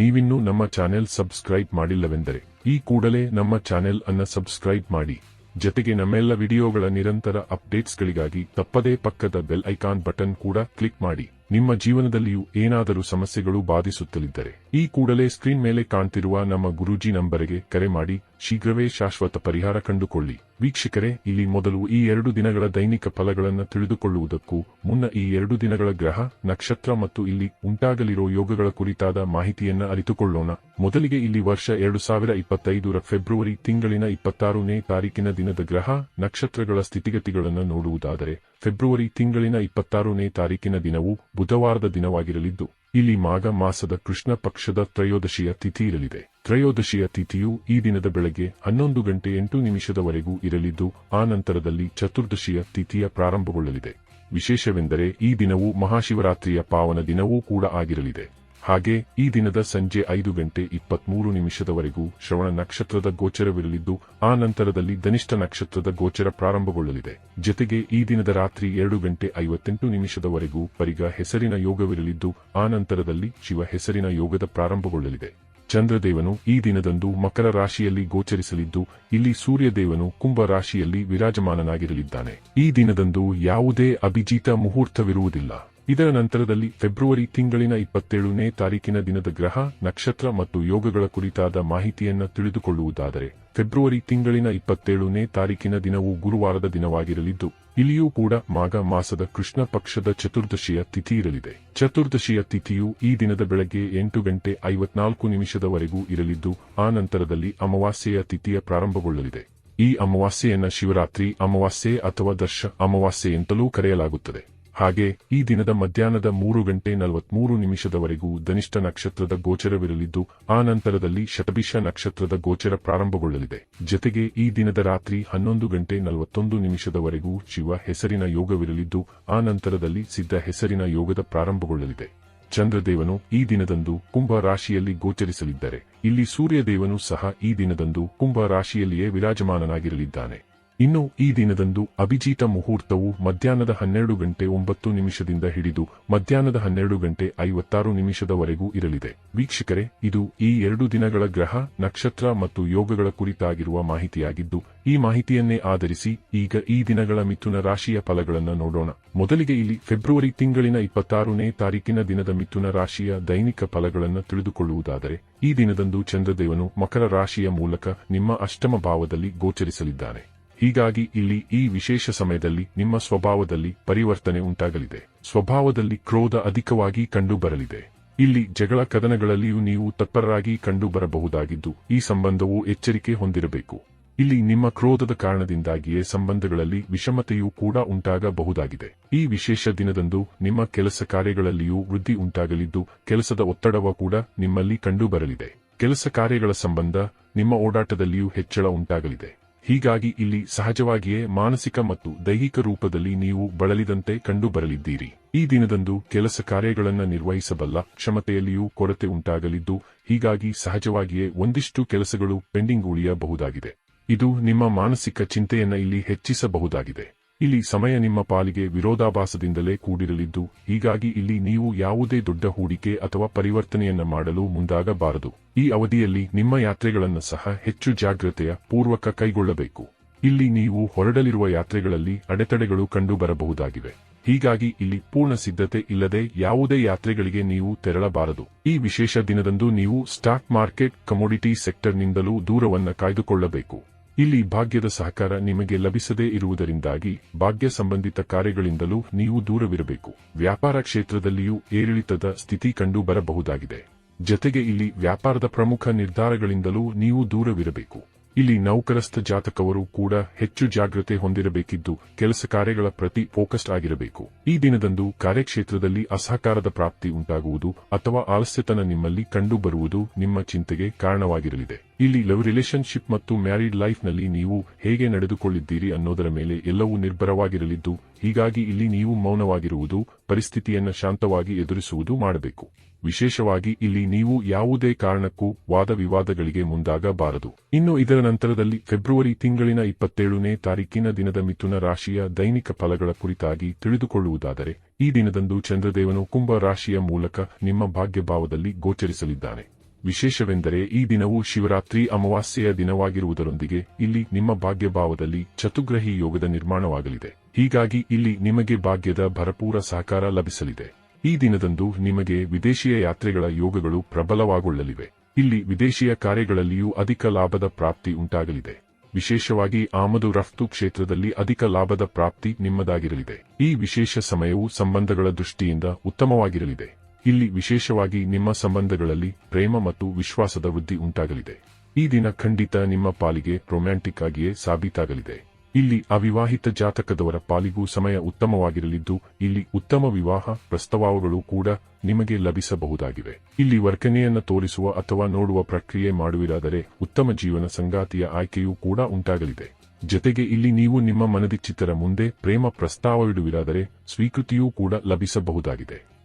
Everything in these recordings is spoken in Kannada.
ನೀವಿನ್ನೂ ನಮ್ಮ ಚಾನೆಲ್ ಸಬ್ಸ್ಕ್ರೈಬ್ ಮಾಡಿಲ್ಲವೆಂದರೆ, ಈ ಕೂಡಲೇ ನಮ್ಮ ಚಾನೆಲ್ ಅನ್ನ ಸಬ್ಸ್ಕ್ರೈಬ್ ಮಾಡಿ. ಜೊತೆಗೆ ನಮ್ಮೆಲ್ಲ ವಿಡಿಯೋಗಳ ನಿರಂತರ ಅಪ್ಡೇಟ್ಸ್ಗಳಿಗಾಗಿ ತಪ್ಪದೇ ಪಕ್ಕದ ಬೆಲ್ ಐಕಾನ್ ಬಟನ್ ಕೂಡ ಕ್ಲಿಕ್ ಮಾಡಿ. ನಿಮ್ಮ ಜೀವನದಲ್ಲಿಯೂ ಏನಾದರೂ ಸಮಸ್ಯೆಗಳು ಬಾಧಿಸುತ್ತಲಿದ್ದರೆ. ಈ ಕೂಡಲೇ ಸ್ಕ್ರೀನ್ ಮೇಲೆ ಕಾಣ್ತಿರುವ ನಮ್ಮ ಗುರೂಜಿ ನಂಬರಿಗೆ ಕರೆ ಮಾಡಿ ಶೀಘ್ರವೇ ಶಾಶ್ವತ ಪರಿಹಾರ ಕಂಡುಕೊಳ್ಳಿ. ವೀಕ್ಷಕರೇ, ಇಲ್ಲಿ ಮೊದಲು ಈ ಎರಡು ದಿನಗಳ ದೈನಿಕ ಫಲಗಳನ್ನು ತಿಳಿದುಕೊಳ್ಳುವುದಕ್ಕೂ ಮುನ್ನ ಈ ಎರಡು ದಿನಗಳ ಗ್ರಹ, ನಕ್ಷತ್ರ ಮತ್ತು ಇಲ್ಲಿ ಉಂಟಾಗಲಿರೋ ಯೋಗಗಳ ಕುರಿತಾದ ಮಾಹಿತಿಯನ್ನ ಅರಿತುಕೊಳ್ಳೋಣ. ಮೊದಲಿಗೆ ಇಲ್ಲಿ ವರ್ಷ ಎರಡು ಸಾವಿರ ಇಪ್ಪತ್ತೈದರ ಫೆಬ್ರವರಿ ತಿಂಗಳಿನ ಇಪ್ಪತ್ತಾರನೇ ತಾರೀಕಿನ ದಿನದ ಗ್ರಹ, ನಕ್ಷತ್ರಗಳ ಸ್ಥಿತಿಗತಿಗಳನ್ನು ನೋಡುವುದಾದರೆ, ಫೆಬ್ರವರಿ ತಿಂಗಳಿನ ಇಪ್ಪತ್ತಾರನೇ ತಾರೀಕಿನ ದಿನವು ಬುಧವಾರದ ದಿನವಾಗಿರಲಿದ್ದು ಇಲ್ಲಿ ಮಾಘ ಮಾಸದ ಕೃಷ್ಣ ಪಕ್ಷದ ತ್ರಯೋದಶಿಯ ತಿಥಿ ಇರಲಿದೆ. ತ್ರಯೋದಶಿಯ ತಿಥಿಯು ಈ ದಿನದ ಬೆಳಗ್ಗೆ ಹನ್ನೊಂದು ಗಂಟೆ ಎಂಟು ನಿಮಿಷದವರೆಗೂ ಇರಲಿದ್ದು, ಆ ನಂತರದಲ್ಲಿ ಚತುರ್ದಶಿಯ ತಿಥಿಯ ಪ್ರಾರಂಭಗೊಳ್ಳಲಿದೆ. ವಿಶೇಷವೆಂದರೆ ಈ ದಿನವು ಮಹಾಶಿವರಾತ್ರಿಯ ಪಾವನ ದಿನವೂ ಕೂಡ ಆಗಿರಲಿದೆ. ಹಾಗೆ ಈ ದಿನದ ಸಂಜೆ ಐದು ಗಂಟೆ ಇಪ್ಪತ್ಮೂರು ನಿಮಿಷದವರೆಗೂ ಶ್ರವಣ ನಕ್ಷತ್ರದ ಗೋಚರವಿರಲಿದ್ದು, ಆ ನಂತರದಲ್ಲಿ ಧನಿಷ್ಠ ನಕ್ಷತ್ರದ ಗೋಚರ ಪ್ರಾರಂಭಗೊಳ್ಳಲಿದೆ. ಜೊತೆಗೆ ಈ ದಿನದ ರಾತ್ರಿ ಎರಡು ಗಂಟೆ ಐವತ್ತೆಂಟು ನಿಮಿಷದವರೆಗೂ ಪರಿಗ ಹೆಸರಿನ ಯೋಗವಿರಲಿದ್ದು, ಆ ನಂತರದಲ್ಲಿ ಶಿವ ಹೆಸರಿನ ಯೋಗದ ಪ್ರಾರಂಭಗೊಳ್ಳಲಿದೆ. ಚಂದ್ರದೇವನು ಈ ದಿನದಂದು ಮಕರ ರಾಶಿಯಲ್ಲಿ ಗೋಚರಿಸಲಿದ್ದು, ಇಲ್ಲಿ ಸೂರ್ಯದೇವನು ಕುಂಭ ರಾಶಿಯಲ್ಲಿ ವಿರಾಜಮಾನನಾಗಿರಲಿದ್ದಾನೆ. ಈ ದಿನದಂದು ಯಾವುದೇ ಅಭಿಜಿತ ಮುಹೂರ್ತವಿರುವುದಿಲ್ಲ. ಇದರ ನಂತರದಲ್ಲಿ ಫೆಬ್ರವರಿ ತಿಂಗಳಿನ ಇಪ್ಪತ್ತೇಳನೇ ತಾರೀಕಿನ ದಿನದ ಗ್ರಹ, ನಕ್ಷತ್ರ ಮತ್ತು ಯೋಗಗಳ ಕುರಿತಾದ ಮಾಹಿತಿಯನ್ನು ತಿಳಿದುಕೊಳ್ಳುವುದಾದರೆ, ಫೆಬ್ರವರಿ ತಿಂಗಳಿನ ಇಪ್ಪತ್ತೇಳನೇ ತಾರೀಕಿನ ದಿನವು ಗುರುವಾರದ ದಿನವಾಗಿರಲಿದ್ದು, ಇಲ್ಲಿಯೂ ಕೂಡ ಮಾಘ ಮಾಸದ ಕೃಷ್ಣ ಪಕ್ಷದ ಚತುರ್ದಶಿಯ ತಿಥಿ ಇರಲಿದೆ. ಚತುರ್ದಶಿಯ ತಿಥಿಯು ಈ ದಿನದ ಬೆಳಗ್ಗೆ ಎಂಟು ಗಂಟೆ ಐವತ್ನಾಲ್ಕು ನಿಮಿಷದವರೆಗೂ ಇರಲಿದ್ದು, ಆ ನಂತರದಲ್ಲಿ ಅಮಾವಾಸ್ಯೆಯ ತಿಥಿಯ ಪ್ರಾರಂಭಗೊಳ್ಳಲಿದೆ. ಈ ಅಮಾವಾಸ್ಯೆಯನ್ನು ಶಿವರಾತ್ರಿ, ಅಮಾವಾಸ್ಯೆ ಅಥವಾ ದರ್ಶ ಅಮಾವಾಸ್ಯೆ ಎಂತಲೂ ಕರೆಯಲಾಗುತ್ತದೆ. ಹಾಗೆ, ಈ ದಿನದ ಮಧ್ಯಾಹ್ನದ ಮೂರು ಗಂಟೆ ನಲವತ್ಮೂರು ನಿಮಿಷದವರೆಗೂ ಧನಿಷ್ಠ ನಕ್ಷತ್ರದ ಗೋಚರವಿರಲಿದ್ದು, ಆ ನಂತರದಲ್ಲಿ ಶತಭಿಷ ನಕ್ಷತ್ರದ ಗೋಚರ ಪ್ರಾರಂಭಗೊಳ್ಳಲಿದೆ. ಜತೆಗೆ, ಈ ದಿನದ ರಾತ್ರಿ ಹನ್ನೊಂದು ಗಂಟೆ ನಲವತ್ತೊಂದು ನಿಮಿಷದವರೆಗೂ ಶಿವ ಹೆಸರಿನ ಯೋಗವಿರಲಿದ್ದು, ಆ ನಂತರದಲ್ಲಿ ಸಿದ್ಧ ಹೆಸರಿನ ಯೋಗದ ಪ್ರಾರಂಭಗೊಳ್ಳಲಿದೆ. ಚಂದ್ರದೇವನು ಈ ದಿನದಂದು ಕುಂಭ ರಾಶಿಯಲ್ಲಿ ಗೋಚರಿಸಲಿದ್ದಾರೆ, ಇಲ್ಲಿ ಸೂರ್ಯದೇವನು ಸಹ ಈ ದಿನದಂದು ಕುಂಭ ರಾಶಿಯಲ್ಲಿಯೇ ವಿರಾಜಮಾನನಾಗಿರಲಿದ್ದಾನೆ. ಇನ್ನು ಈ ದಿನದಂದು ಅಭಿಜಿತ ಮುಹೂರ್ತವು ಮಧ್ಯಾಹ್ನದ ಹನ್ನೆರಡು ಗಂಟೆ ಒಂಬತ್ತು ನಿಮಿಷದಿಂದ ಹಿಡಿದು ಮಧ್ಯಾಹ್ನದ ಹನ್ನೆರಡು ಗಂಟೆ ಐವತ್ತಾರು ನಿಮಿಷದವರೆಗೂ ಇರಲಿದೆ. ವೀಕ್ಷಕರೇ, ಇದು ಈ ಎರಡು ದಿನಗಳ ಗ್ರಹ, ನಕ್ಷತ್ರ ಮತ್ತು ಯೋಗಗಳ ಕುರಿತಾಗಿರುವ ಮಾಹಿತಿಯಾಗಿದ್ದು, ಈ ಮಾಹಿತಿಯನ್ನೇ ಆಧರಿಸಿ ಈಗ ಈ ದಿನಗಳ ಮಿಥುನ ರಾಶಿಯ ಫಲಗಳನ್ನು ನೋಡೋಣ. ಮೊದಲಿಗೆ ಇಲ್ಲಿ ಫೆಬ್ರವರಿ ತಿಂಗಳಿನ ಇಪ್ಪತ್ತಾರನೇ ತಾರೀಕಿನ ದಿನದ ಮಿಥುನ ರಾಶಿಯ ದೈನಿಕ ಫಲಗಳನ್ನು ತಿಳಿದುಕೊಳ್ಳುವುದಾದರೆ, ಈ ದಿನದಂದು ಚಂದ್ರದೇವನು ಮಕರ ರಾಶಿಯ ಮೂಲಕ ನಿಮ್ಮ ಅಷ್ಟಮ ಭಾವದಲ್ಲಿ ಗೋಚರಿಸಲಿದ್ದಾನೆ. ಹೀಗಾಗಿ ಇಲ್ಲಿ ಈ ವಿಶೇಷ ಸಮಯದಲ್ಲಿ ನಿಮ್ಮ ಸ್ವಭಾವದಲ್ಲಿ ಪರಿವರ್ತನೆ ಉಂಟಾಗಲಿದೆ. ಸ್ವಭಾವದಲ್ಲಿ ಕ್ರೋಧ ಅಧಿಕವಾಗಿ ಕಂಡುಬರಲಿದೆ. ಇಲ್ಲಿ ಜಗಳ ಕದನಗಳಲ್ಲಿಯೂ ನೀವು ತತ್ಪರರಾಗಿ ಕಂಡುಬರಬಹುದಾಗಿದ್ದು ಈ ಸಂಬಂಧವು ಎಚ್ಚರಿಕೆ ಹೊಂದಿರಬೇಕು. ಇಲ್ಲಿ ನಿಮ್ಮ ಕ್ರೋಧದ ಕಾರಣದಿಂದಾಗಿಯೇ ಸಂಬಂಧಗಳಲ್ಲಿ ವಿಷಮತೆಯೂ ಕೂಡ ಉಂಟಾಗಬಹುದಾಗಿದೆ. ಈ ವಿಶೇಷ ದಿನದಂದು ನಿಮ್ಮ ಕೆಲಸ ಕಾರ್ಯಗಳಲ್ಲಿಯೂ ವೃದ್ಧಿ ಉಂಟಾಗಲಿದ್ದು ಕೆಲಸದ ಒತ್ತಡವ ಕೂಡ ನಿಮ್ಮಲ್ಲಿ ಕಂಡುಬರಲಿದೆ. ಕೆಲಸ ಕಾರ್ಯಗಳ ಸಂಬಂಧ ನಿಮ್ಮ ಓಡಾಟದಲ್ಲಿಯೂ ಹೆಚ್ಚಳ ಉಂಟಾಗಲಿದೆ. ಹೀಗಾಗಿ ಇಲ್ಲಿ ಸಹಜವಾಗಿಯೇ ಮಾನಸಿಕ ಮತ್ತು ದೈಹಿಕ ರೂಪದಲ್ಲಿ ನೀವು ಬಳಲಿದಂತೆ ಕಂಡುಬರಲಿದ್ದೀರಿ. ಈ ದಿನದಂದು ಕೆಲಸ ಕಾರ್ಯಗಳನ್ನು ನಿರ್ವಹಿಸಬಲ್ಲ ಕ್ಷಮತೆಯಲ್ಲಿಯೂ ಕೊರತೆ ಉಂಟಾಗಲಿದ್ದು, ಹೀಗಾಗಿ ಸಹಜವಾಗಿಯೇ ಒಂದಿಷ್ಟು ಕೆಲಸಗಳು ಪೆಂಡಿಂಗ್ ಉಳಿಯಬಹುದಾಗಿದೆ. ಇದು ನಿಮ್ಮ ಮಾನಸಿಕ ಚಿಂತೆಯನ್ನ ಇಲ್ಲಿ ಹೆಚ್ಚಿಸಬಹುದಾಗಿದೆ. ಇಲ್ಲಿ ಸಮಯ ನಿಮ್ಮ ಪಾಲಿಗೆ ವಿರೋಧಾಭಾಸದಿಂದಲೇ ಕೂಡಿರಲಿದ್ದು, ಹೀಗಾಗಿ ಇಲ್ಲಿ ನೀವು ಯಾವುದೇ ದೊಡ್ಡ ಹೂಡಿಕೆ ಅಥವಾ ಪರಿವರ್ತನೆಯನ್ನ ಮಾಡಲು ಮುಂದಾಗಬಾರದು. ಈ ಅವಧಿಯಲ್ಲಿ ನಿಮ್ಮ ಯಾತ್ರೆಗಳನ್ನು ಸಹ ಹೆಚ್ಚು ಜಾಗ್ರತೆಯ ಪೂರ್ವಕ ಕೈಗೊಳ್ಳಬೇಕು. ಇಲ್ಲಿ ನೀವು ಹೊರಡಲಿರುವ ಯಾತ್ರೆಗಳಲ್ಲಿ ಅಡೆತಡೆಗಳು ಕಂಡುಬರಬಹುದಾಗಿವೆ. ಹೀಗಾಗಿ ಇಲ್ಲಿ ಪೂರ್ಣ ಸಿದ್ಧತೆ ಇಲ್ಲದೆ ಯಾವುದೇ ಯಾತ್ರೆಗಳಿಗೆ ನೀವು ತೆರಳಬಾರದು. ಈ ವಿಶೇಷ ದಿನದಂದು ನೀವು ಸ್ಟಾಕ್ ಮಾರ್ಕೆಟ್ ಕಮೋಡಿಟಿ ಸೆಕ್ಟರ್ನಿಂದಲೂ ದೂರವನ್ನು ಕಾಯ್ದುಕೊಳ್ಳಬೇಕು. ಇಲ್ಲಿ ಭಾಗ್ಯದ ಸಹಕಾರ ನಿಮಗೆ ಲಭಿಸದೇ ಇರುವುದರಿಂದಾಗಿ ಭಾಗ್ಯ ಸಂಬಂಧಿತ ಕಾರ್ಯಗಳಿಂದಲೂ ನೀವು ದೂರವಿರಬೇಕು. ವ್ಯಾಪಾರ ಕ್ಷೇತ್ರದಲ್ಲಿಯೂ ಏರಿಳಿತದ ಸ್ಥಿತಿ ಕಂಡು ಬರಬಹುದಾಗಿದೆ ಜತೆಗೆ ಇಲ್ಲಿ ವ್ಯಾಪಾರದ ಪ್ರಮುಖ ನಿರ್ಧಾರಗಳಿಂದಲೂ ನೀವು ದೂರವಿರಬೇಕು. ಇಲ್ಲಿ ನೌಕರಸ್ಥ ಜಾತಕವರು ಕೂಡ ಹೆಚ್ಚು ಜಾಗ್ರತೆ ಹೊಂದಿರಬೇಕಿದ್ದು ಕೆಲಸ ಕಾರ್ಯಗಳ ಪ್ರತಿ ಫೋಕಸ್ಡ್ ಆಗಿರಬೇಕು. ಈ ದಿನದಂದು ಕಾರ್ಯಕ್ಷೇತ್ರದಲ್ಲಿ ಅಸಹಕಾರದ ಪ್ರಾಪ್ತಿ ಉಂಟಾಗುವುದು ಅಥವಾ ಆಲಸ್ಯತನ ನಿಮ್ಮಲ್ಲಿ ಕಂಡುಬರುವುದು ನಿಮ್ಮ ಚಿಂತೆಗೆ ಕಾರಣವಾಗಿರಲಿದೆ. ಇಲ್ಲಿ ಲವ್ ರಿಲೇಷನ್ಶಿಪ್ ಮತ್ತು ಮ್ಯಾರಿಡ್ ಲೈಫ್ನಲ್ಲಿ ನೀವು ಹೇಗೆ ನಡೆದುಕೊಳ್ಳಿದ್ದೀರಿ ಅನ್ನೋದರ ಮೇಲೆ ಎಲ್ಲವೂ ನಿರ್ಭರವಾಗಿರಲಿದ್ದು ಹೀಗಾಗಿ ಇಲ್ಲಿ ನೀವು ಮೌನವಾಗಿರುವುದು, ಪರಿಸ್ಥಿತಿಯನ್ನು ಶಾಂತವಾಗಿ ಎದುರಿಸುವುದು ಮಾಡಬೇಕು. ವಿಶೇಷವಾಗಿ ಇಲ್ಲಿ ನೀವು ಯಾವುದೇ ಕಾರಣಕ್ಕೂ ವಾದ ವಿವಾದಗಳಿಗೆ ಮುಂದಾಗಬಾರದು. ಇನ್ನು ಇದರ ನಂತರದಲ್ಲಿ ಫೆಬ್ರವರಿ ತಿಂಗಳಿನ ಇಪ್ಪತ್ತೇಳನೇ ತಾರೀಕಿನ ದಿನದ ಮಿಥುನ ರಾಶಿಯ ದೈನಿಕ ಫಲಗಳ ಕುರಿತಾಗಿ ತಿಳಿದುಕೊಳ್ಳುವುದಾದರೆ, ಈ ದಿನದಂದು ಚಂದ್ರದೇವನು ಕುಂಭ ರಾಶಿಯ ಮೂಲಕ ನಿಮ್ಮ ಭಾಗ್ಯಭಾವದಲ್ಲಿ ಗೋಚರಿಸಲಿದ್ದಾನೆ. ವಿಶೇಷವೆಂದರೆ ಈ ದಿನವು ಶಿವರಾತ್ರಿ ಅಮಾವಾಸ್ಯೆಯ ದಿನವಾಗಿರುವುದರೊಂದಿಗೆ ಇಲ್ಲಿ ನಿಮ್ಮ ಭಾಗ್ಯಭಾವದಲ್ಲಿ ಚತುಗ್ರಹಿ ಯೋಗದ ನಿರ್ಮಾಣವಾಗಲಿದೆ. ಹೀಗಾಗಿ ಇಲ್ಲಿ ನಿಮಗೆ ಭಾಗ್ಯದ ಭರಪೂರ ಸಹಕಾರ ಲಭಿಸಲಿದೆ. ಈ ದಿನದಂದು ನಿಮಗೆ ವಿದೇಶೀಯ ಯಾತ್ರೆಗಳ ಯೋಗಗಳು ಪ್ರಬಲವಾಗೊಳ್ಳಲಿವೆ. ಇಲ್ಲಿ ವಿದೇಶೀಯ ಕಾರ್ಯಗಳಲ್ಲಿಯೂ ಅಧಿಕ ಲಾಭದ ಪ್ರಾಪ್ತಿ ಉಂಟಾಗಲಿದೆ. ವಿಶೇಷವಾಗಿ ಆಮದು ರಫ್ತು ಕ್ಷೇತ್ರದಲ್ಲಿ ಅಧಿಕ ಲಾಭದ ಪ್ರಾಪ್ತಿ ನಿಮ್ಮದಾಗಿರಲಿದೆ. ಈ ವಿಶೇಷ ಸಮಯವು ಸಂಬಂಧಗಳ ದೃಷ್ಟಿಯಿಂದ ಉತ್ತಮವಾಗಿರಲಿದೆ. ಇಲ್ಲಿ ವಿಶೇಷವಾಗಿ ನಿಮ್ಮ ಸಂಬಂಧಗಳಲ್ಲಿ ಪ್ರೇಮ ಮತ್ತು ವಿಶ್ವಾಸದ ವೃದ್ಧಿ ಉಂಟಾಗಲಿದೆ. ಈ ದಿನ ಖಂಡಿತ ನಿಮ್ಮ ಪಾಲಿಗೆ ರೊಮ್ಯಾಂಟಿಕ್ ಆಗಿಯೇ ಸಾಬೀತಾಗಲಿದೆ. ಇಲ್ಲಿ ಅವಿವಾಹಿತ ಜಾತಕದವರ ಪಾಲಿಗೂ ಸಮಯ ಉತ್ತಮವಾಗಿರಲಿದ್ದು, ಇಲ್ಲಿ ಉತ್ತಮ ವಿವಾಹ ಪ್ರಸ್ತಾವಗಳು ಕೂಡ ನಿಮಗೆ ಲಭಿಸಬಹುದಾಗಿವೆ. ಇಲ್ಲಿ ವರ್ಕನೆಯನ್ನು ತೋರಿಸುವ ಅಥವಾ ನೋಡುವ ಪ್ರಕ್ರಿಯೆ ಮಾಡುವಿರಾದರೆ ಉತ್ತಮ ಜೀವನ ಸಂಗಾತಿಯ ಆಯ್ಕೆಯೂ ಕೂಡ ಉಂಟಾಗಲಿದೆ. ಜತೆಗೆ ಇಲ್ಲಿ ನೀವು ನಿಮ್ಮ ಮನದಿಚ್ಚಿತರ ಮುಂದೆ ಪ್ರೇಮ ಪ್ರಸ್ತಾವವಿಡುವಿರಾದರೆ ಸ್ವೀಕೃತಿಯೂ ಕೂಡ ಲಭಿಸಬಹುದಾಗಿದೆ.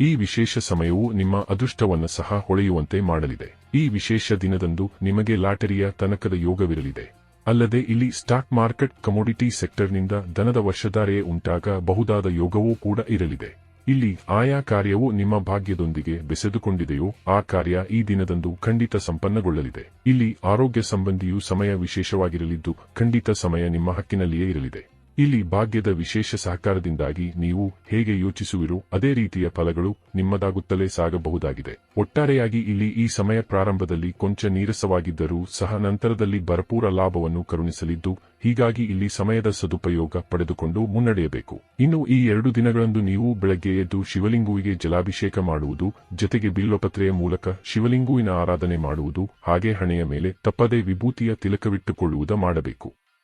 ಈ ವಿಶೇಷ ಸಮಯವು ನಿಮ್ಮ ಅದೃಷ್ಟವನ್ನು ಸಹ ಹೊಳೆಯುವಂತೆ ಮಾಡಲಿದೆ. ಈ ವಿಶೇಷ ದಿನದಂದು ನಿಮಗೆ ಲಾಟರಿಯ ತನಕದ ಯೋಗವಿರಲಿದೆ. ಅಲ್ಲದೆ ಇಲ್ಲಿ ಸ್ಟಾಕ್ ಮಾರ್ಕೆಟ್ ಕಮೋಡಿಟಿ ಸೆಕ್ಟರ್ನಿಂದ ದನದ ವರ್ಷಧಾರೆಯೇ ಉಂಟಾಗ ಬಹುದಾದ ಯೋಗವೂ ಕೂಡ ಇರಲಿದೆ. ಇಲ್ಲಿ ಆಯಾ ಕಾರ್ಯವು ನಿಮ್ಮ ಭಾಗ್ಯದೊಂದಿಗೆ ಬೆಸೆದುಕೊಂಡಿದೆಯೋ ಆ ಕಾರ್ಯ ಈ ದಿನದಂದು ಖಂಡಿತ ಸಂಪನ್ನಗೊಳ್ಳಲಿದೆ. ಇಲ್ಲಿ ಆರೋಗ್ಯ ಸಂಬಂಧಿಯು ಸಮಯ ವಿಶೇಷವಾಗಿರಲಿದ್ದು ಖಂಡಿತ ಸಮಯ ನಿಮ್ಮ ಹಕ್ಕಿನಲ್ಲಿಯೇ ಇರಲಿದೆ. ಇಲ್ಲಿ ಭಾಗ್ಯದ ವಿಶೇಷ ಸಹಕಾರದಿಂದಾಗಿ ನೀವು ಹೇಗೆ ಯೋಚಿಸುವಿರೋ ಅದೇ ರೀತಿಯ ಫಲಗಳು ನಿಮ್ಮದಾಗುತ್ತಲೇ ಸಾಗಬಹುದಾಗಿದೆ. ಒಟ್ಟಾರೆಯಾಗಿ ಇಲ್ಲಿ ಈ ಸಮಯ ಪ್ರಾರಂಭದಲ್ಲಿ ಕೊಂಚ ನೀರಸವಾಗಿದ್ದರೂ ಸಹ ನಂತರದಲ್ಲಿ ಭರಪೂರ ಲಾಭವನ್ನು ಕರುಣಿಸಲಿದ್ದು, ಹೀಗಾಗಿ ಇಲ್ಲಿ ಸಮಯದ ಸದುಪಯೋಗ ಪಡೆದುಕೊಂಡು ಮುನ್ನಡೆಯಬೇಕು. ಇನ್ನು ಈ ಎರಡು ದಿನಗಳಂದು ನೀವು ಬೆಳಗ್ಗೆ ಎದ್ದು ಶಿವಲಿಂಗುವಿಗೆ ಜಲಾಭಿಷೇಕ ಮಾಡುವುದು, ಜೊತೆಗೆ ಬಿಲ್ವಪತ್ರೆಯ ಮೂಲಕ ಶಿವಲಿಂಗುವಿನ ಆರಾಧನೆ ಮಾಡುವುದು, ಹಾಗೆ ಹಣೆಯ ಮೇಲೆ ತಪ್ಪದೇ ವಿಭೂತಿಯ ತಿಲಕವಿಟ್ಟುಕೊಳ್ಳುವುದು ಮಾಡಬೇಕು.